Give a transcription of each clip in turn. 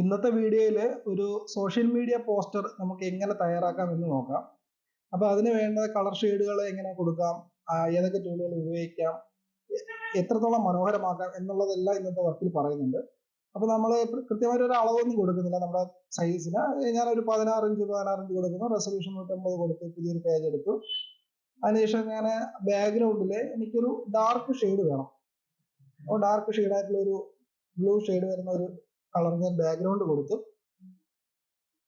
ഇന്നത്തെ വീഡിയോയിൽ ഒരു സോഷ്യൽ മീഡിയ പോസ്റ്റർ നമുക്ക് എങ്ങനെ തയ്യാറാക്കാം എന്ന് നോക്കാം. അപ്പോൾ അതിന് വേണ്ട കളർ ഷെയ്ഡുകൾ എങ്ങനെ കൊടുക്കാം? ഏതൊക്കെ ടൂളുകൾ ഉപയോഗിക്കാം? എത്രത്തോളം മനോഹരമാക്കാം? എന്നുള്ളതെല്ലാം ഇന്നത്തെ വർക്കിൽ പറയുന്നുണ്ട്. അപ്പോൾ നമ്മൾ കൃത്യമായിട്ട് ഒരു അളവൊന്നും കൊടുക്കുന്നില്ല. നമ്മുടെ സൈസിന് ഞാനൊരു പതിനാറ് ഇഞ്ച് പതിനാറ് ഇഞ്ച് കൊടുക്കുന്നു. റെസൊല്യൂഷൻ നൂറ്റമ്പത് കൊടുത്ത് പുതിയൊരു പേജ് എടുത്തു. അതിനുശേഷം ഞാൻ ബാക്ക്ഗ്രൗണ്ടിൽ എനിക്കൊരു ഡാർക്ക് ഷെയ്ഡ് വേണം. അപ്പോൾ ഡാർക്ക് ഷെയ്ഡായിട്ടുള്ള ഒരു ബ്ലൂ ഷെയ്ഡ് വരുന്ന ഒരു കളർ ഞാൻ ബാക്ക്ഗ്രൗണ്ട് കൊടുത്തു.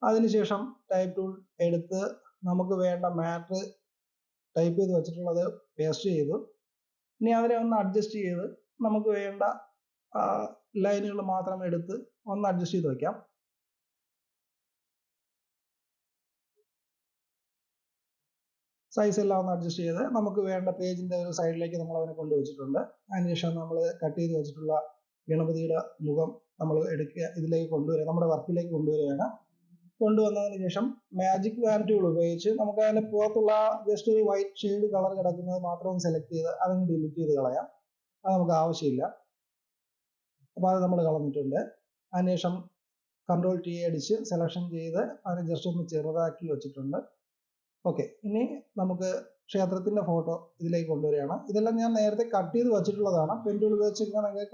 അതിനുശേഷം ടൈപ്പ് ടൂൾ എടുത്ത് നമുക്ക് വേണ്ട മാറ്റർ ടൈപ്പ് ചെയ്ത് വെച്ചിട്ടുള്ളത് പേസ്റ്റ് ചെയ്തു. ഇനി അതിനെ ഒന്ന് അഡ്ജസ്റ്റ് ചെയ്ത് നമുക്ക് വേണ്ട ലൈനുകൾ മാത്രം എടുത്ത് ഒന്ന് അഡ്ജസ്റ്റ് ചെയ്ത് വെക്കാം. സൈസ് എല്ലാം ഒന്ന് അഡ്ജസ്റ്റ് ചെയ്ത് നമുക്ക് വേണ്ട പേജിന്റെ ഒരു സൈഡിലേക്ക് നമ്മൾ അതിനെ കൊണ്ടുവച്ചിട്ടുണ്ട് അതിനുശേഷം നമ്മൾ കട്ട് ചെയ്ത് വെച്ചിട്ടുള്ള ഗണപതിയുടെ മുഖം നമ്മൾ എടുക്കുക ഇതിലേക്ക് കൊണ്ടുവരിക നമ്മുടെ വർക്കിലേക്ക് കൊണ്ടുവരികയാണ്. കൊണ്ടുവന്നതിന് ശേഷം മാജിക് വാനിറ്റികൾ ഉപയോഗിച്ച് നമുക്ക് അതിന് പുറത്തുള്ള ജസ്റ്റ് ഒരു വൈറ്റ് ഷെയ്ഡ് കളർ കിടക്കുന്നത് മാത്രം സെലക്ട് ചെയ്ത് അതങ്ങ് ഡിലീറ്റ് ചെയ്ത് കളയാം. അത് നമുക്ക് ആവശ്യമില്ല. അപ്പോൾ അത് നമ്മൾ കളഞ്ഞിട്ടുണ്ട്. അതിനുശേഷം കൺട്രോൾ ടി അടിച്ച് സെലക്ഷൻ ചെയ്ത് അതിനെ ജസ്റ്റ് ഒന്ന് ചെറുതാക്കി വെച്ചിട്ടുണ്ട്. ഓക്കെ ഇനി നമുക്ക് ക്ഷേത്രത്തിന്റെ ഫോട്ടോ ഇതിലേക്ക് കൊണ്ടുവരികയാണ്. ഇതെല്ലാം ഞാൻ നേരത്തെ കട്ട് ചെയ്ത് വെച്ചിട്ടുള്ളതാണ്. പെൻഡുകൾ ഉപയോഗിച്ച്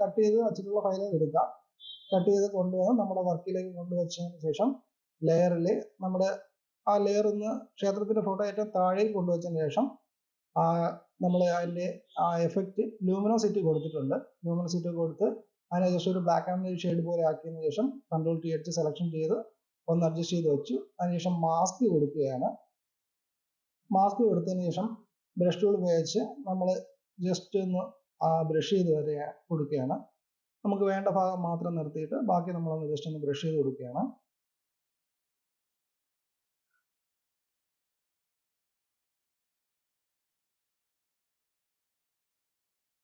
കട്ട് ചെയ്ത് വെച്ചിട്ടുള്ള ഫയൽ എടുക്കാം. കട്ട് ചെയ്ത് കൊണ്ടുവന്ന് നമ്മുടെ വർക്കിലേക്ക് കൊണ്ടുവച്ചതിന് ശേഷം ലെയറിൽ നമ്മുടെ ആ ലെയർ ഒന്ന് ക്ഷേത്രത്തിന്റെ ഫോട്ടോ ഏറ്റവും താഴേക്ക് കൊണ്ടുവച്ചതിന് ശേഷം ആ നമ്മൾ അതിന്റെ ആ എഫക്റ്റ് ലൂമിനോസിറ്റി കൊടുത്തിട്ടുണ്ട്. ലൂമിനോസിറ്റി കൊടുത്ത് അതിനെ ജസ്റ്റ് ഒരു ബ്ലാക്ക് ആൻഡ് ഷെയ്ഡ് പോലെ ആക്കിയതിന് ശേഷം കൺട്രോൾ ടി അടിച്ച് സെലക്ഷൻ ചെയ്ത് ഒന്ന് അഡ്ജസ്റ്റ് ചെയ്ത് വെച്ചു. അതിനുശേഷം മാസ്ക് കൊടുക്കുകയാണ്. മാസ്ക് കൊടുത്തതിന് ശേഷം ബ്രഷ് ടൂൾ ഉപയോഗിച്ച് നമ്മൾ ജസ്റ്റ് ഒന്ന് ആ ബ്രഷ് ചെയ്ത് വരെ കൊടുക്കുകയാണ്. നമുക്ക് വേണ്ട ഭാഗം മാത്രം നിർത്തിയിട്ട് ബാക്കി നമ്മളൊന്ന് ജസ്റ്റ് ഒന്ന് ബ്രഷ് ചെയ്ത് കൊടുക്കുകയാണ്.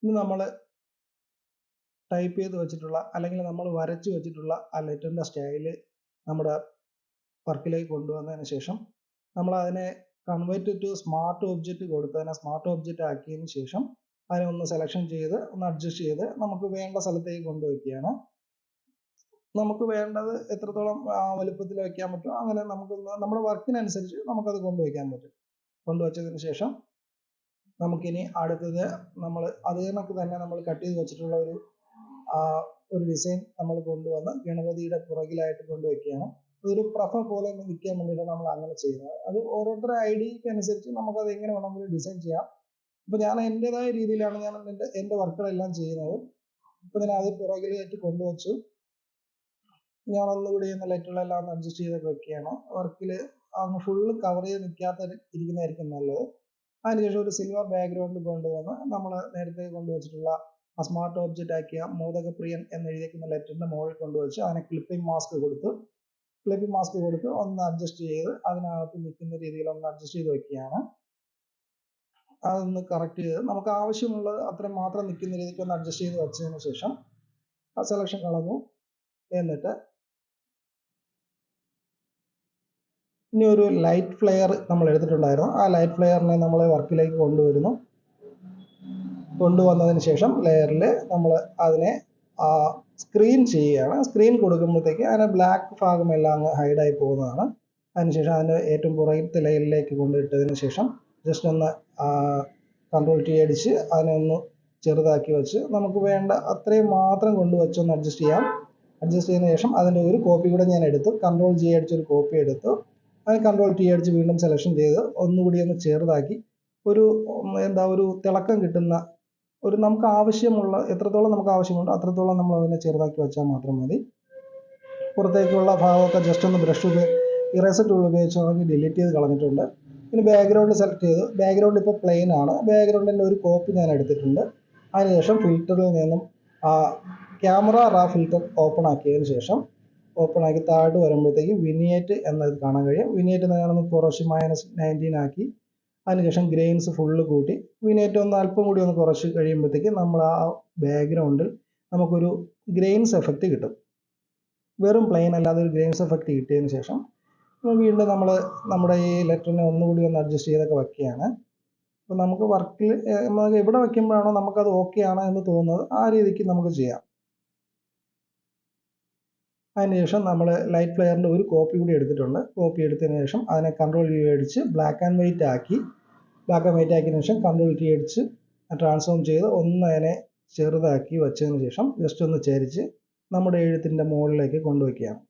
ഇനി നമ്മൾ ടൈപ്പ് ചെയ്ത് വെച്ചിട്ടുള്ള അല്ലെങ്കിൽ നമ്മൾ വരച്ച് വെച്ചിട്ടുള്ള ആ ലെറ്ററിന്റെ സ്റ്റൈൽ നമ്മുടെ വർക്കിലേക്ക് കൊണ്ടുവന്നതിന് ശേഷം നമ്മൾ അതിനെ കൺവേർട്ട് ടു സ്മാർട്ട് ഒബ്ജക്റ്റ് കൊടുത്തതിനെ സ്മാർട്ട് ഒബ്ജക്റ്റ് ആക്കിയതിന് ശേഷം അതിനെ ഒന്ന് സെലക്ഷൻ ചെയ്ത് ഒന്ന് അഡ്ജസ്റ്റ് ചെയ്ത് നമുക്ക് വേണ്ട സ്ഥലത്തേക്ക് കൊണ്ടുവയ്ക്കുകയാണ്. നമുക്ക് വേണ്ടത് എത്രത്തോളം വലുപ്പത്തിൽ വെക്കാൻ പറ്റും അങ്ങനെ നമുക്ക് നമ്മുടെ വർക്കിനനുസരിച്ച് നമുക്കത് കൊണ്ടുവയ്ക്കാൻ പറ്റും. കൊണ്ടുവച്ചതിന് ശേഷം നമുക്കിനി അടുത്തത് നമ്മൾ അത് കണക്ക് തന്നെ നമ്മൾ കട്ട് ചെയ്ത് വെച്ചിട്ടുള്ള ഒരു ഒരു ഡിസൈൻ നമ്മൾ കൊണ്ടുവന്ന് ഗണപതിയുടെ പുറകിലായിട്ട് കൊണ്ടുവയ്ക്കുകയാണ്. അതൊരു പ്രഫ പോലെ നിൽക്കാൻ വേണ്ടിയിട്ടാണ് നമ്മൾ അങ്ങനെ ചെയ്യുന്നത്. അത് ഓരോരുത്തരുടെ ഐഡിയക്ക് അനുസരിച്ച് നമുക്കത് എങ്ങനെ വേണമെങ്കിലും ഡിസൈൻ ചെയ്യാം. ഇപ്പൊ ഞാൻ എന്റെതായ രീതിയിലാണ് ഞാൻ എന്റെ എന്റെ വർക്കുകളെല്ലാം ചെയ്യുന്നത്. ഇപ്പൊ ഞാൻ അത് പുറകിലായിട്ട് കൊണ്ടുവച്ചു. ഞാൻ ഒന്നുകൂടി ഒന്ന് ലൈറ്റുകളെല്ലാം ഒന്ന് അഡ്ജസ്റ്റ് ചെയ്തൊക്കെ വെക്കുകയാണ്. വർക്കിൽ അങ്ങ് ഫുള്ള് കവർ ചെയ്ത് നിൽക്കാത്ത ഇരിക്കുന്നതായിരിക്കും നല്ലത്. അതിനുശേഷം ഒരു സിൽവർ ബാക്ക്ഗ്രൗണ്ട് കൊണ്ടുവന്ന് നമ്മൾ നേരത്തെ കൊണ്ടുവച്ചിട്ടുള്ള ആ സ്മാർട്ട് ഓബ്ജക്റ്റ് ആക്കിയ മോദകപ്രിയൻ എന്ന് എഴുതിയിരിക്കുന്ന ലെറ്ററിന്റെ മുകളിൽ കൊണ്ടുവച്ച് അതിനെ ക്ലിപ്പിംഗ് മാസ്ക് കൊടുത്തു ക്ലിപ്പിംഗ് മാസ്ക് കൊടുത്ത് ഒന്ന് അഡ്ജസ്റ്റ് ചെയ്ത് അതിനകത്ത് നിൽക്കുന്ന രീതിയിൽ ഒന്ന് അഡ്ജസ്റ്റ് ചെയ്ത് വെക്കുകയാണ്. അതൊന്ന് കറക്റ്റ് ചെയ്ത് നമുക്ക് ആവശ്യമുള്ളത് അത്രയും മാത്രം നിൽക്കുന്ന രീതിക്ക് ഒന്ന് അഡ്ജസ്റ്റ് ചെയ്ത് വെച്ചതിന് ശേഷം ആ സെലക്ഷൻ കളഞ്ഞു എന്നിട്ട് ഇനി ഒരു ലൈറ്റ് ഫ്ലെയർ നമ്മൾ എടുത്തിട്ടുണ്ടായിരുന്നു. ആ ലൈറ്റ് ഫ്ലെയറിനെ നമ്മൾ വർക്കിലേക്ക് കൊണ്ടുവരുന്നു. കൊണ്ടുവന്നതിന് ശേഷം ലെയറിൽ നമ്മൾ അതിനെ സ്ക്രീൻ ചെയ്യുകയാണ്. സ്ക്രീൻ കൊടുക്കുമ്പോഴത്തേക്ക് അതിന് ബ്ലാക്ക് ഭാഗമെല്ലാം അങ്ങ് ഹൈഡായി പോകുന്നതാണ്. അതിനുശേഷം അതിന്റെ ഏറ്റവും പുറകിലത്തെ ലെയറിലേക്ക് കൊണ്ടിട്ടതിന് ശേഷം ജസ്റ്റ് ഒന്ന് കൺട്രോൾ ടി അടിച്ച് അതിനെ ഒന്ന് ചെറുതാക്കി വെച്ച് നമുക്ക് വേണ്ട അത്രയും മാത്രം കൊണ്ട് ഒന്ന് അഡ്ജസ്റ്റ് ചെയ്യാം. അഡ്ജസ്റ്റ് ചെയ്തതിന് ശേഷം അതിന്റെ ഒരു കോപ്പി കൂടെ ഞാൻ എടുത്തു. കൺട്രോൾ ജി അടിച്ച് ഒരു കോപ്പി എടുത്തു. അത് കൺട്രോൾ ടി അടിച്ച് വീണ്ടും സെലക്ഷൻ ചെയ്ത് ഒന്നുകൂടി ഒന്ന് ചെറുതാക്കി ഒരു എന്താ ഒരു തിളക്കം കിട്ടുന്ന ഒരു നമുക്ക് ആവശ്യമുള്ള എത്രത്തോളം നമുക്ക് ആവശ്യമുണ്ടോ അത്രത്തോളം നമ്മൾ അതിനെ ചെറുതാക്കി വെച്ചാൽ മാത്രം മതി. പുറത്തേക്കുള്ള ഭാഗമൊക്കെ ജസ്റ്റ് ഒന്ന് ബ്രഷ് ഇറേസർ ടൂൾ ഉപയോഗിച്ച് ഡിലീറ്റ് ചെയ്ത് കളഞ്ഞിട്ടുണ്ട്. ഇനി ബാക്ക്ഗ്രൗണ്ട് സെലക്ട് ചെയ്തു. ബാക്ക്ഗ്രൗണ്ട് ഇപ്പോൾ പ്ലെയിൻ ആണ്. ബാക്ക്ഗ്രൗണ്ടിന്റെ ഒരു കോപ്പി ഞാൻ എടുത്തിട്ടുണ്ട്. അതിനുശേഷം ഫിൽറ്ററിൽ നിന്നും ആ ക്യാമറ റാ ഫിൽറ്റർ ഓപ്പൺ ആക്കിയതിന് ശേഷം ഓപ്പൺ ആക്കി താഴോട്ട് വരുമ്പോഴത്തേക്ക് വിനിയേറ്റ് എന്നത് കാണാൻ കഴിയും. വിനിയേറ്റ് എന്ന് കാണുന്നത് കുറച്ച് മൈനസ് നയന്റീൻ ആക്കി അതിനുശേഷം ഗ്രെയിൻസ് ഫുള്ള് കൂട്ടി. വിനിയേറ്റ് ഒന്ന് അല്പം കൂടി ഒന്ന് കുറച്ച് കഴിയുമ്പോഴത്തേക്ക് നമ്മൾ ആ ബാക്ക്ഗ്രൗണ്ടിൽ നമുക്കൊരു ഗ്രെയിൻസ് എഫക്റ്റ് കിട്ടും. വെറും പ്ലെയിൻ അല്ലാതെ ഒരു ഗ്രെയിൻസ് എഫക്റ്റ് കിട്ടിയതിന് ശേഷം വീണ്ടും നമ്മൾ നമ്മുടെ ഈ ലെറ്ററിനെ ഒന്നുകൂടി ഒന്ന് അഡ്ജസ്റ്റ് ചെയ്തൊക്കെ വെക്കുകയാണ്. അപ്പോൾ നമുക്ക് വർക്കിൽ നമുക്ക് എവിടെ വയ്ക്കുമ്പോഴാണോ നമുക്കത് ഓക്കെ ആണ് എന്ന് തോന്നുന്നത് ആ രീതിക്ക് നമുക്ക് ചെയ്യാം. അതിനുശേഷം നമ്മൾ ലൈറ്റ് ഫ്ലെയറിന്റെ ഒരു കോപ്പി കൂടി എടുത്തിട്ടുണ്ട്. കോപ്പി എടുത്തതിന് ശേഷം അതിനെ കൺട്രോൾ ടി അടിച്ച് ബ്ലാക്ക് ആൻഡ് വൈറ്റ് ആക്കി ബ്ലാക്ക് ആൻഡ് വൈറ്റ് ആക്കിയതിന് ശേഷം കൺട്രോൾ ടി അടിച്ച് ട്രാൻസ്ഫോം ചെയ്ത് ഒന്ന് അതിനെ ചെറുതാക്കി വെച്ചതിന് ശേഷം ജസ്റ്റ് ഒന്ന് ചരിച്ച് നമ്മുടെ എഴുത്തിന്റെ മുകളിലേക്ക് കൊണ്ടുവയ്ക്കുകയാണ്.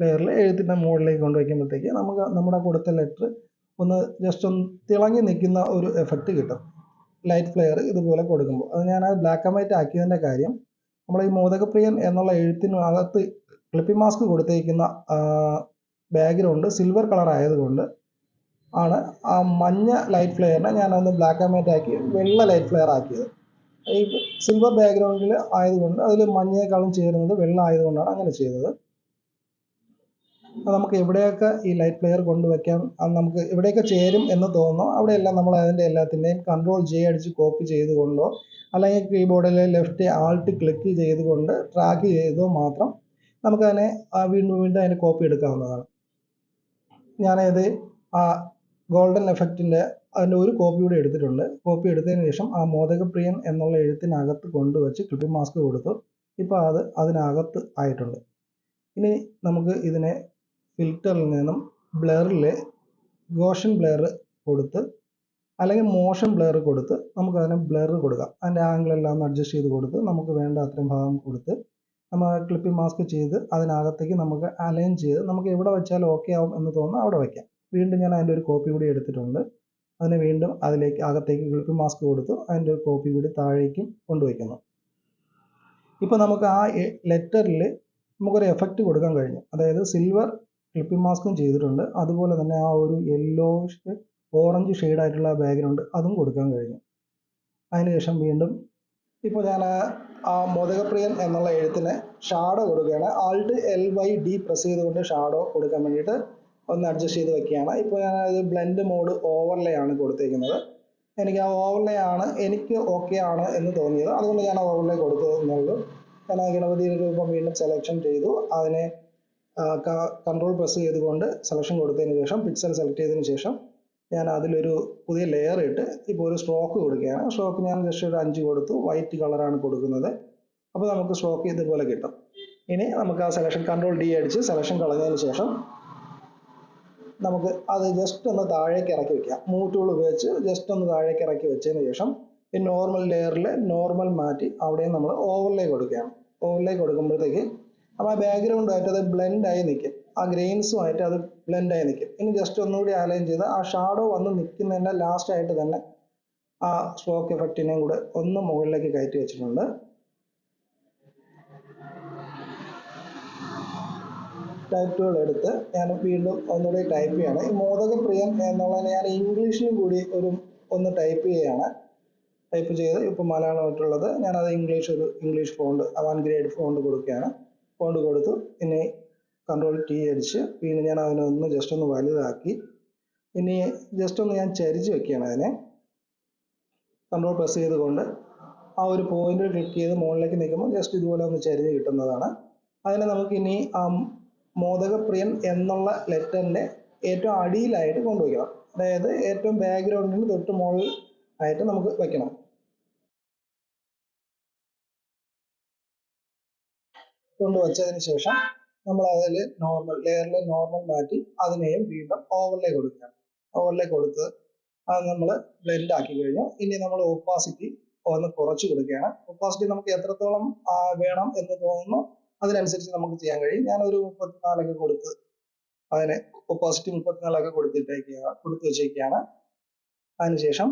ലെയറിൽ എഴുത്തിന്റെ മുകളിലേക്ക് കൊണ്ടുവയ്ക്കുമ്പോഴത്തേക്ക് നമുക്ക് നമ്മുടെ കൊടുത്ത ലെറ്റർ ഒന്ന് ജസ്റ്റ് ഒന്ന് തിളങ്ങി നിൽക്കുന്ന ഒരു എഫക്റ്റ് കിട്ടും. ലൈറ്റ് ഫ്ലെയർ ഇതുപോലെ കൊടുക്കുമ്പോൾ. അത് ഞാൻ ആ ബ്ലാക്ക് ആൻഡ് വൈറ്റ് ആക്കിയതിന്റെ കാര്യം നമ്മൾ ഈ മോദകപ്രിയൻ എന്നുള്ള എഴുത്തിന് അകത്ത് ക്ലിപ്പി മാസ്ക് കൊടുത്തേക്കുന്ന ബാക്ക്ഗ്രൗണ്ട് സിൽവർ കളർ ആയതുകൊണ്ട് ആണ് ആ മഞ്ഞ ലൈറ്റ് ഫ്ലെയറിനെ ഞാനൊന്ന് ബ്ലാക്ക് ആൻഡ് വൈറ്റ് ആക്കി വെള്ള ലൈറ്റ് ഫ്ലെയർ ആക്കിയത്. ഈ സിൽവർ ബാക്ക്ഗ്രൗണ്ടിൽ ആയതുകൊണ്ട് അതിൽ മഞ്ഞയേക്കാളും ചേരുന്നത് വെള്ള ആയതുകൊണ്ടാണ് അങ്ങനെ ചെയ്തത്. നമുക്ക് എവിടെയൊക്കെ ഈ ലൈറ്റ് പ്ലെയർ കൊണ്ടുവയ്ക്കാം അത് നമുക്ക് എവിടെയൊക്കെ ചേരും എന്ന് തോന്നുന്നു അവിടെയെല്ലാം നമ്മൾ അതിന്റെ എല്ലാത്തിന്റെയും കൺട്രോൾ ജെ അടിച്ച് കോപ്പി ചെയ്തുകൊണ്ടോ അല്ലെങ്കിൽ കീബോർഡിൽ ലെഫ്റ്റ് ആൾട്ട് ക്ലിക്ക് ചെയ്തുകൊണ്ട് ട്രാക്ക് ചെയ്തോ മാത്രം നമുക്കതിനെ വീണ്ടും വീണ്ടും അതിന് കോപ്പി എടുക്കാവുന്നതാണ്. ഞാനത് ആ ഗോൾഡൻ എഫക്റ്റിന്റെ അതിന്റെ ഒരു കോപ്പി കൂടി എടുത്തിട്ടുണ്ട്. കോപ്പി എടുത്തതിന് ശേഷം ആ മോദകപ്രിയൻ എന്നുള്ള എഴുത്തിനകത്ത് കൊണ്ടുവച്ച് ക്ലിപ്പിംഗ് മാസ്ക് കൊടുത്തു. ഇപ്പോൾ അത് അതിനകത്ത് ആയിട്ടുണ്ട്. ഇനി നമുക്ക് ഇതിനെ ഫിൽറ്ററിൽ നിന്നും ബ്ലറിലെ ഗോഷൻ ബ്ലർ കൊടുത്ത് അല്ലെങ്കിൽ മോഷൻ ബ്ലർ കൊടുത്ത് നമുക്ക് അതിനെ ബ്ലർ കൊടുക്കാം. അതിന്റെ ആംഗിൾ എല്ലാം ഒന്ന് അഡ്ജസ്റ്റ് ചെയ്ത് കൊടുത്ത് നമുക്ക് വേണ്ട അത്രയും ഭാഗം കൊടുത്ത് നമ്മൾ ക്ലിപ്പിംഗ് മാസ്ക് ചെയ്ത് അതിനകത്തേക്ക് നമുക്ക് അലൈൻ ചെയ്ത് നമുക്ക് എവിടെ വെച്ചാൽ ഓക്കെ ആവും എന്ന് തോന്നുന്നു അവിടെ വയ്ക്കാം വീണ്ടും ഞാൻ അതിന്റെ ഒരു കോപ്പി കൂടി എടുത്തിട്ടുണ്ട്. അതിനെ വീണ്ടും അതിലേക്ക് അകത്തേക്ക് ക്ലിപ്പിംഗ് മാസ്ക് കൊടുത്തു അതിന്റെ ഒരു കോപ്പി കൂടി താഴേക്കും കൊണ്ടുവയ്ക്കുന്നു ഇപ്പോൾ നമുക്ക് ആ ലെറ്ററിൽ നമുക്കൊരു എഫക്റ്റ് കൊടുക്കാൻ കഴിഞ്ഞു. അതായത് സിൽവർ ക്ലിപ്പിംഗ് മാസ്കും ചെയ്തിട്ടുണ്ട്. അതുപോലെ തന്നെ ആ ഒരു യെല്ലോ ഓറഞ്ച് ആയിട്ടുള്ള ബാക്ക്ഗ്രൗണ്ട് അതും കൊടുക്കാൻ കഴിഞ്ഞു. അതിനുശേഷം വീണ്ടും ഇപ്പോൾ ഞാൻ ആ മോദകപ്രിയൻ എന്നുള്ള എഴുത്തിന് ഷാഡോ കൊടുക്കുകയാണ്. Alt L Y D press ചെയ്തുകൊണ്ട് ഷാഡോ കൊടുക്കാൻ വേണ്ടിയിട്ട് ഒന്ന് അഡ്ജസ്റ്റ് ചെയ്ത് വെക്കുകയാണ്. ഇപ്പോൾ ഞാൻ അത് ബ്ലെൻഡ് മോഡ് ഓവർലേ ആണ് കൊടുത്തേക്കുന്നത്. എനിക്ക് ആ ഓവർലേ ആണ് എനിക്ക് ഓക്കെ ആണ് എന്ന് തോന്നിയത്. അതുകൊണ്ട് ഞാൻ ഓവർലേ കൊടുത്തു എന്നുള്ളൂ ആ ഗണപതിയുടെ രൂപം വീണ്ടും സെലക്ഷൻ ചെയ്തു. അതിനെ കൺട്രോൾ പ്രസ് ചെയ്തുകൊണ്ട് സെലക്ഷൻ കൊടുത്തതിന് ശേഷം പിക്സൽ സെലക്ട് ചെയ്തതിന് ശേഷം ഞാൻ അതിലൊരു പുതിയ ലെയർ ഇട്ട് ഇപ്പോൾ ഒരു സ്ട്രോക്ക് കൊടുക്കുകയാണ്. സ്ട്രോക്ക് ഞാൻ ജസ്റ്റ് ഒരു അഞ്ച് കൊടുത്തു. വൈറ്റ് കളറാണ് കൊടുക്കുന്നത്. അപ്പോൾ നമുക്ക് സ്ട്രോക്ക് ഇതുപോലെ കിട്ടും. ഇനി നമുക്ക് ആ സെലക്ഷൻ കൺട്രോൾ ഡി അടിച്ച് സെലക്ഷൻ കളഞ്ഞതിന് ശേഷം നമുക്ക് അത് ജസ്റ്റ് ഒന്ന് താഴേക്ക് ഇറക്കി വെക്കാം. മൂവ് ടൂൾ ഉപയോഗിച്ച് ജസ്റ്റ് ഒന്ന് താഴേക്ക് ഇറക്കി വെച്ചതിന് ശേഷം ഈ നോർമൽ ലെയറിൽ നോർമൽ മാറ്റി അവിടെയും നമ്മൾ ഓവർലേ കൊടുക്കുകയാണ്. ഓവർലേ കൊടുക്കുമ്പോഴത്തേക്ക് അപ്പോൾ ആ ബാക്ക്ഗ്രൗണ്ടുമായിട്ട് അത് ബ്ലെൻഡ് ആയി നിൽക്കും ആ ഗ്രെയിൻസുമായിട്ട് അത് ബ്ലെൻഡ് ആയി നിൽക്കും ഇനി ജസ്റ്റ് ഒന്നുകൂടി അലൈൻ ചെയ്ത് ആ ഷാഡോ വന്ന് നിൽക്കുന്നതിന്റെ ലാസ്റ്റ് ആയിട്ട് തന്നെ ആ സ്ട്രോക്ക് എഫക്റ്റിനെയും കൂടെ ഒന്ന് മുകളിലേക്ക് കയറ്റി വെച്ചിട്ടുണ്ട്. ടൈപ്പുകൾ എടുത്ത് ഞാൻ വീണ്ടും ഒന്നുകൂടി ടൈപ്പ് ചെയ്യാണ്. ഈ മോദകപ്രിയം എന്നുള്ളത് ഞാൻ ഇംഗ്ലീഷിലും കൂടി ഒരു ഒന്ന് ടൈപ്പ് ചെയ്യുകയാണ് ടൈപ്പ് ചെയ്ത് ഇപ്പോൾ മലയാളമായിട്ടുള്ളത് ഞാനത് ഇംഗ്ലീഷ് ഒരു English font one grade font കൊടുക്കുകയാണ്. ഫോണ്ട് കൊടുത്തു. ഇനി കൺട്രോൾ ടി അടിച്ച്. പിന്നെ ഞാൻ അതിനെ ഒന്ന് ജസ്റ്റ് ഒന്ന് വലുതാക്കി. ഇനി ജസ്റ്റ് ഒന്ന് ഞാൻ ചരിച്ച് വെക്കുകയാണ് അതിനെ. കൺട്രോൾ പ്രസ് ചെയ്തുകൊണ്ട് ആ ഒരു പോയിന്റ് ക്ലിക്ക് ചെയ്ത് മുകളിലേക്ക് നിൽക്കുമ്പോൾ ജസ്റ്റ് ഇതുപോലെ ഒന്ന് ചരിഞ്ഞ് കിട്ടുന്നതാണ്. അതിനെ നമുക്ക് ഇനി ആ മോദകപ്രിയൻ എന്നുള്ള ലെറ്ററിന്റെ ഏറ്റവും അടിയിലായിട്ട് കൊണ്ടുവയ്ക്കണം. അതായത് ഏറ്റവും ബാക്ക്ഗ്രൗണ്ടിന് തൊട്ട് മുകളിൽ ആയിട്ട് നമുക്ക് വെക്കണം. കൊണ്ടുവച്ചതിന് ശേഷം നമ്മൾ അതിൽ നോർമൽ ലെയറിൽ നോർമൽ മാറ്റി അതിനെയും വീണ്ടും ഓവർലേ കൊടുക്കുകയാണ് ഓവർലേ കൊടുത്ത് അത് നമ്മൾ ബ്ലെൻഡ് ആക്കി കഴിഞ്ഞു. ഇനി നമ്മൾ ഓപ്പാസിറ്റി ഒന്ന് കുറച്ച് കൊടുക്കുകയാണ്. ഒപ്പാസിറ്റി നമുക്ക് എത്രത്തോളം വേണം എന്ന് തോന്നുന്നു അതിനനുസരിച്ച് നമുക്ക് ചെയ്യാൻ കഴിയും. ഞാനൊരു മുപ്പത്തിനാലൊക്കെ കൊടുത്ത് അതിന് ഒപ്പാസിറ്റി മുപ്പത്തിനാലൊക്കെ കൊടുത്തിട്ടേക്കുക കൊടുത്തു വെച്ചേക്കാണ്. അതിനുശേഷം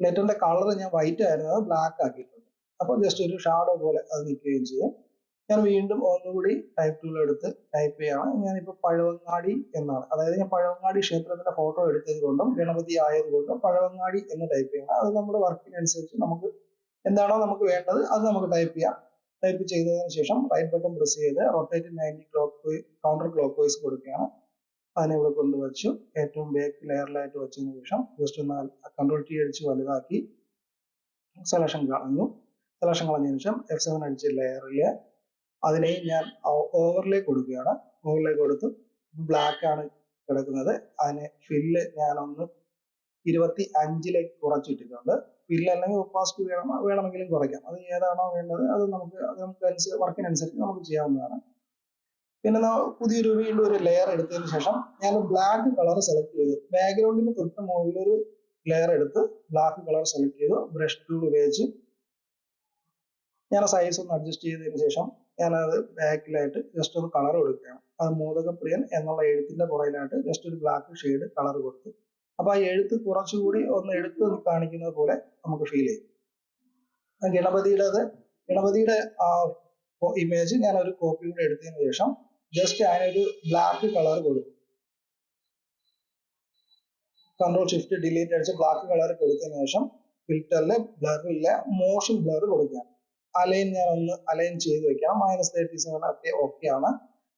ലെറ്ററിന്റെ കളർ ഞാൻ വൈറ്റ് ആയിരുന്നത് ബ്ലാക്ക് ആക്കിയിട്ടുണ്ട്. അപ്പോൾ ജസ്റ്റ് ഒരു ഷാഡോ പോലെ അത് നിൽക്കുകയും ചെയ്യും. ഞാൻ വീണ്ടും ഒന്നുകൂടി ടൈപ്പ് ടൂൾ എടുത്ത് ടൈപ്പ് ചെയ്യണം ഞാനിപ്പോൾ പഴവങ്ങാടി എന്നാണ്. അതായത് ഞാൻ പഴവങ്ങാടി ക്ഷേത്രത്തിന്റെ ഫോട്ടോ എടുത്തത് കൊണ്ടും ഗണപതി ആയതുകൊണ്ടും പഴവങ്ങാടി എന്ന് ടൈപ്പ് ചെയ്യണം അത് നമ്മുടെ വർക്കിനനുസരിച്ച് നമുക്ക് എന്താണോ നമുക്ക് വേണ്ടത് അത് നമുക്ക് ടൈപ്പ് ചെയ്യാം. ടൈപ്പ് ചെയ്തതിന് ശേഷം റൈറ്റ് ബട്ടൺ പ്രസ് ചെയ്ത് rotate ninety clock counter clockwise കൊടുക്കുകയാണ്. അതിനെ ഇവിടെ കൊണ്ടുവച്ചു. ഏറ്റവും ബേക്ക് ലെയറിലായിട്ട് വെച്ചതിന് ശേഷം ജസ്റ്റ് ഒന്ന് കൺട്രോൾ ടി അടിച്ച് വലുതാക്കി സെലക്ഷൻ കളഞ്ഞു. സെലക്ഷൻ കളഞ്ഞതിന് ശേഷം എഫ് സെവൻ അടിച്ച് ലെയറിൽ അതിനെയും ഞാൻ ഓവർലേ കൊടുക്കുകയാണ്. ഓവർലേ കൊടുത്ത് ബ്ലാക്ക് ആണ് കിടക്കുന്നത്. അതിനെ ഫില്ല് ഞാനൊന്ന് ഇരുപത്തി അഞ്ചിലേക്ക് കുറച്ചിട്ടിട്ടുണ്ട്. ഫിൽ അല്ലെങ്കിൽ ഒപ്പാസിറ്റി വേണം വേണമെങ്കിലും കുറയ്ക്കാം. അത് ഏതാണോ വേണ്ടത് അത് നമുക്ക് അത് നമുക്ക് വർക്കിനനുസരിച്ച് നമുക്ക് ചെയ്യാവുന്നതാണ്. പിന്നെ പുതിയൊരു വീണ്ടും ഒരു ലെയർ എടുത്തതിന് ശേഷം ഞാൻ ബ്ലാക്ക് കളർ സെലക്ട് ചെയ്തു. ബാക്ക്ഗ്രൗണ്ടിന് തൊട്ട് മുകളിൽ ഒരു ലെയർ എടുത്ത് ബ്ലാക്ക് കളർ സെലക്ട് ചെയ്തു. ബ്രഷ് ടൂൾ ഉപയോഗിച്ച് ഞാൻ സൈസ് ഒന്ന് അഡ്ജസ്റ്റ് ചെയ്തതിന് ശേഷം ഞാനത് ബാക്കിലായിട്ട് ജസ്റ്റ് ഒന്ന് കളർ കൊടുക്കുകയാണ്. അത് മോദകപ്രിയൻ എന്നുള്ള എഴുത്തിന്റെ പുറകിലായിട്ട് ജസ്റ്റ് ഒരു ബ്ലാക്ക് ഷെയ്ഡ് കളർ കൊടുത്തു. അപ്പൊ ആ എഴുത്ത് കുറച്ചുകൂടി ഒന്ന് എടുത്ത് കാണിക്കുന്നത് പോലെ നമുക്ക് ഫീൽ ചെയ്യും. ഗണപതിയുടെ ഗണപതിയുടേത് ഗണപതിയുടെ ആ ഇമേജ് ഞാൻ ഒരു കോപ്പി കൂടെ എടുത്തതിന് ശേഷം ജസ്റ്റ് അതിനൊരു ബ്ലാക്ക് കളർ കൊടുത്തു. കൺട്രോൾ ഷിഫ്റ്റ് ഡിലീറ്റ് അടിച്ച് ബ്ലാക്ക് കളർ കൊടുത്തതിന് ശേഷം ഫിൽറ്ററിലെ ബ്ലറിലെ മോഷൻ ബ്ലർ കൊടുക്കുകയാണ്. അലൈൻ ഞാൻ ഒന്ന് അലൈൻ ചെയ്ത് വെക്കാം മൈനസ് തേർട്ടി സെവൻ ഒക്കെ ഓക്കെ ആണ്.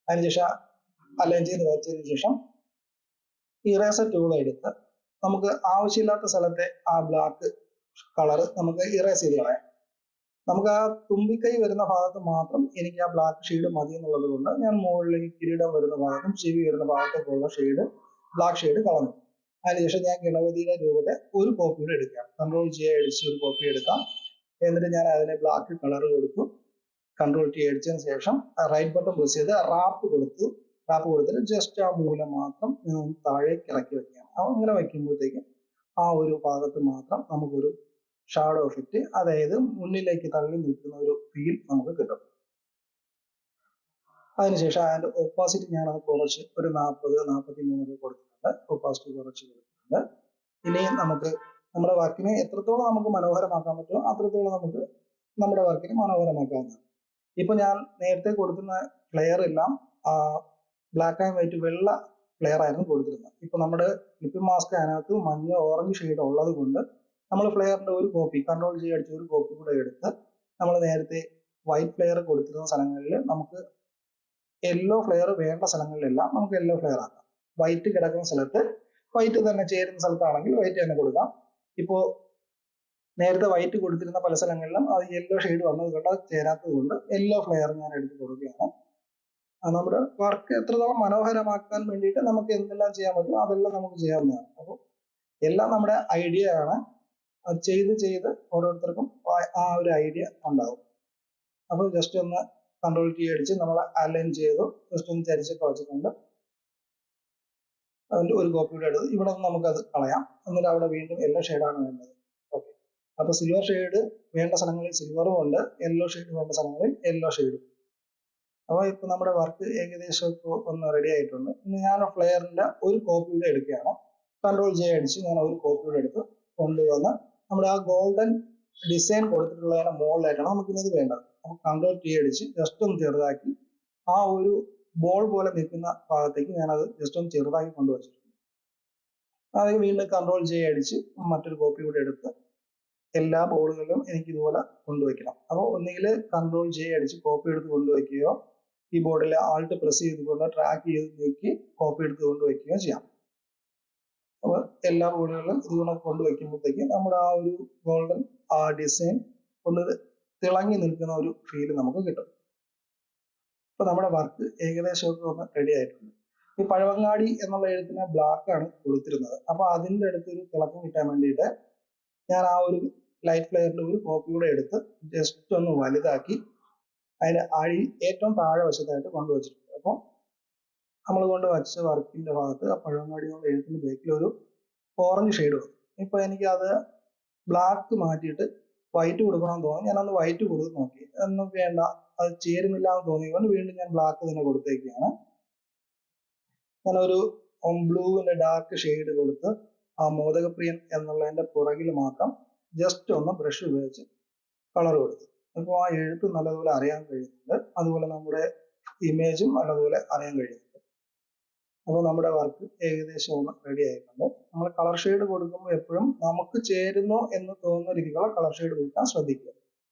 അതിനുശേഷം അലൈൻ ചെയ്ത് വെച്ചതിന് ശേഷം ഇറേസർ ടൂൾ എടുത്ത് നമുക്ക് ആവശ്യമില്ലാത്ത സ്ഥലത്തെ ആ ബ്ലാക്ക് കളർ നമുക്ക് ഇറേസ് ചെയ്ത് കളയാം. നമുക്ക് ആ തുമ്പിക്കൈ വരുന്ന ഭാഗത്ത് മാത്രം എനിക്ക് ആ ബ്ലാക്ക് ഷെയ്ഡ് മതി എന്നുള്ളത് കൊണ്ട് ഞാൻ മുകളിലേക്ക് കിരീടം വരുന്ന ഭാഗത്തും ചെവി വരുന്ന ഭാഗത്തേക്കുള്ള ഷെയ്ഡ് ബ്ലാക്ക് ഷെയ്ഡ് കളഞ്ഞു അതിനുശേഷം ഞാൻ ഗണപതിയുടെ രൂപത്തെ ഒരു കോപ്പി കൂടെ എടുക്കാം. കൺട്രോൾ ജി അടിച്ച് ഒരു കോപ്പി എടുക്കാം. എന്നിട്ട് ഞാൻ അതിനെ ബ്ലാക്ക് കളർ കൊടുത്തു. കൺട്രോൾ ടി അടിച്ചതിന് ശേഷം റൈറ്റ് ബട്ടൺ പ്രസ് ചെയ്ത് റാപ്പ് കൊടുത്തു. റാപ്പ് കൊടുത്തിട്ട് ജസ്റ്റ് ആ മൂല മാത്രം താഴേക്ക് ഇറക്കി വെക്കാം ഇങ്ങനെ വെക്കുമ്പോഴത്തേക്ക് ആ ഒരു ഭാഗത്ത് മാത്രം നമുക്കൊരു ഷാഡോ എഫക്റ്റ് അതായത് മുന്നിലേക്ക് തള്ളി നിൽക്കുന്ന ഒരു ഫീൽ നമുക്ക് കിട്ടും. അതിനുശേഷം അതിന്റെ ഓപ്പോസിറ്റ് ഞാൻ അത് കുറച്ച് ഒരു നാൽപ്പത് നാൽപ്പത്തി മൂന്നൊക്കെ കൊടുത്തിട്ടുണ്ട്. ഓപ്പോസിറ്റ് കുറച്ച് കൊടുത്തിട്ടുണ്ട്. ഇനിയും നമുക്ക് നമ്മുടെ വർക്കിനെ എത്രത്തോളം നമുക്ക് മനോഹരമാക്കാൻ പറ്റുമോ അത്രത്തോളം നമുക്ക് നമ്മുടെ വർക്കിനെ മനോഹരമാക്കാവുന്നതാണ്. ഇപ്പൊ ഞാൻ നേരത്തെ കൊടുക്കുന്ന ഫ്ലെയർ എല്ലാം ബ്ലാക്ക് ആൻഡ് വൈറ്റ് വെള്ള ഫ്ലെയർ ആയിരുന്നു കൊടുത്തിരുന്നത്. ഇപ്പൊ നമ്മുടെ ലിപ് മാസ്ക് അതിനകത്ത് മഞ്ഞ ഓറഞ്ച് ഷെയ്ഡ് ഉള്ളത് കൊണ്ട് നമ്മൾ ഫ്ലെയറിന്റെ ഒരു കോപ്പി കൺട്രോൾ ജി അടിച്ച ഒരു കോപ്പി കൂടെ എടുത്ത് നമ്മൾ നേരത്തെ വൈറ്റ് ഫ്ലെയർ കൊടുത്തിരുന്ന സ്ഥലങ്ങളിൽ നമുക്ക് യെല്ലോ ഫ്ലെയർ വേണ്ട സ്ഥലങ്ങളിലെല്ലാം നമുക്ക് യെല്ലോ ഫ്ലെയർ ആക്കാം. വൈറ്റ് കിടക്കുന്ന സ്ഥലത്ത് വൈറ്റ് തന്നെ ചേരുന്ന സ്ഥലത്താണെങ്കിൽ വൈറ്റ് തന്നെ കൊടുക്കാം. ഇപ്പോ നേരത്തെ വൈറ്റ് കൊടുത്തിരുന്ന പല സ്ഥലങ്ങളിലും അത് യെല്ലോ ഷെയ്ഡ് വന്നത് കൊണ്ട് അത് ചേരാത്തത് കൊണ്ട് യെല്ലോ ഫ്ലെയർ ഞാൻ എടുത്ത് കൊടുക്കുകയാണ്. നമ്മുടെ വർക്ക് എത്രത്തോളം മനോഹരമാക്കാൻ വേണ്ടിയിട്ട് നമുക്ക് എന്തെല്ലാം ചെയ്യാൻ പറ്റും അതെല്ലാം നമുക്ക് ചെയ്യാവുന്നതാണ്. അപ്പോൾ എല്ലാം നമ്മുടെ ഐഡിയ ആണ്. അത് ചെയ്ത് ചെയ്ത് ഓരോരുത്തർക്കും ആ- ഒരു ഐഡിയ ഉണ്ടാവും. അപ്പോൾ ജസ്റ്റ് ഒന്ന് കൺട്രോൾ കീ അടിച്ച് നമ്മൾ അലൈൻ ചെയ്തു. ജസ്റ്റ് ഒന്ന് ചരിച്ചൊക്കെ വെച്ചിട്ടുണ്ട് അതിന്റെ ഒരു കോപ്പി കൂടെ എടുത്ത് ഇവിടെ നമുക്കത് കളയാം. എന്നിട്ട് അവിടെ വീണ്ടും യെല്ലോ ഷെയ്ഡാണ് വേണ്ടത്. ഓക്കെ അപ്പൊ സിൽവർ ഷെയ്ഡ് വേണ്ട സ്ഥലങ്ങളിൽ സിൽവറും ഉണ്ട്. യെല്ലോ ഷെയ്ഡ് വേണ്ട സ്ഥലങ്ങളിൽ യെല്ലോ ഷെയ്ഡും അപ്പോൾ ഇപ്പൊ നമ്മുടെ വർക്ക് ഏകദേശം ഇപ്പോ ഒന്ന് റെഡി ആയിട്ടുണ്ട്. ഇനി ഞാൻ ഫ്ലെയറിന്റെ ഒരു കോപ്പി കൂടെ എടുക്കുകയാണ്. കൺട്രോൾ ജെ അടിച്ച് ഞാൻ ഒരു കോപ്പി കൂടെ എടുത്ത് കൊണ്ടുവന്ന് നമ്മുടെ ആ ഗോൾഡൻ ഡിസൈൻ കൊടുത്തിട്ടുള്ളതിന് മുകളിലായിട്ടാണ് നമുക്ക് ഇനി ഇത് വേണ്ടത്. നമുക്ക് കൺട്രോൾ ടി അടിച്ച് ജസ്റ്റ് ഒന്ന് ചെറുതാക്കി ആ ഒരു ബോൾ പോലെ നിൽക്കുന്ന ഭാഗത്തേക്ക് ഞാൻ അത് ജസ്റ്റ് ഒന്ന് ചെറുതാക്കി കൊണ്ടുവച്ചിട്ടുണ്ട്. അത് വീണ്ടും കൺട്രോൾ ജെ അടിച്ച് മറ്റൊരു കോപ്പി കൂടെ എടുത്ത് എല്ലാ ബോളുകളിലും എനിക്ക് ഇതുപോലെ കൊണ്ടുവയ്ക്കണം. അപ്പോൾ ഒന്നുകിൽ കൺട്രോൾ ജെ അടിച്ച് കോപ്പി എടുത്ത് കൊണ്ടുവയ്ക്കുകയോ ഈ ബോർഡിൽ ആൾട്ട് പ്രസ് ചെയ്തുകൊണ്ട് ട്രാക്ക് ചെയ്ത് നീക്കി കോപ്പി എടുത്ത് കൊണ്ടുവയ്ക്കുകയോ ചെയ്യാം. അപ്പോൾ എല്ലാ ബോളുകളിലും ഇതുപോലെ കൊണ്ടുവയ്ക്കുമ്പോഴത്തേക്ക് നമ്മുടെ ആ ഒരു ഗോൾഡൻ ആ ഡിസൈൻ ഒന്ന് തിളങ്ങി നിൽക്കുന്ന ഒരു ഫീൽ നമുക്ക് കിട്ടും. ഇപ്പൊ നമ്മുടെ വർക്ക് ഏകദേശം ഒക്കെ ഒന്ന് റെഡി ആയിട്ടുണ്ട്. ഈ പഴവങ്ങാടി എന്നുള്ള എഴുത്തിന് ബ്ലാക്ക് ആണ് കൊടുത്തിരുന്നത്. അപ്പൊ അതിന്റെ അടുത്ത് ഒരു തിളക്കം കിട്ടാൻ വേണ്ടിയിട്ട് ഞാൻ ആ ഒരു ലൈറ്റ് ഫ്ലെയറിന്റെ ഒരു കോപ്പി കൂടെ എടുത്ത് ജസ്റ്റ് ഒന്ന് വലുതാക്കി അതിന്റെ അഴി ഏറ്റവും താഴെ വശത്തായിട്ട് കൊണ്ടുവച്ചിട്ടുണ്ട്. അപ്പോൾ നമ്മൾ കൊണ്ട് വച്ച വർക്കിന്റെ ഭാഗത്ത് ആ പഴവങ്ങാടി എന്നുള്ള എഴുത്തിന്റെ ബേക്കിൽ ഒരു ഓറഞ്ച് ഷെയ്ഡ് വന്നു. ഇപ്പൊ എനിക്ക് അത് ബ്ലാക്ക് മാറ്റിയിട്ട് വൈറ്റ് കൊടുക്കണം തോന്നി ഞാൻ അന്ന് വൈറ്റ് കൊടുത്ത് നോക്കി. ഒന്നും വേണ്ട. അത് ചേരുന്നില്ല എന്ന് തോന്നിയതുകൊണ്ട് വീണ്ടും ഞാൻ ബ്ലാക്ക് തന്നെ കൊടുത്തേക്കാണ്. ഞാനൊരു ബ്ലൂവിന്റെ ഡാർക്ക് ഷെയ്ഡ് കൊടുത്ത് ആ മോദകപ്രിയൻ എന്നുള്ളതിന്റെ പുറകിൽ മാത്രം ജസ്റ്റ് ഒന്ന് ബ്രഷ് ഉപയോഗിച്ച് കളർ കൊടുത്തു. അപ്പോൾ ആ എഴുത്ത് നല്ലതുപോലെ അറിയാൻ കഴിയുന്നുണ്ട്. അതുപോലെ നമ്മുടെ ഇമേജും നല്ലതുപോലെ അറിയാൻ കഴിയുന്നുണ്ട്. അപ്പോൾ നമ്മുടെ വർക്ക് ഏകദേശം ഒന്ന് റെഡി ആയിട്ടുണ്ട്. നമ്മൾ കളർ ഷെയ്ഡ് കൊടുക്കുമ്പോൾ എപ്പോഴും നമുക്ക് ചേരുന്നു എന്ന് തോന്നുന്ന രീതിയിലുള്ള കളർ ഷെയ്ഡ് കൊടുക്കാൻ ശ്രദ്ധിക്കുക.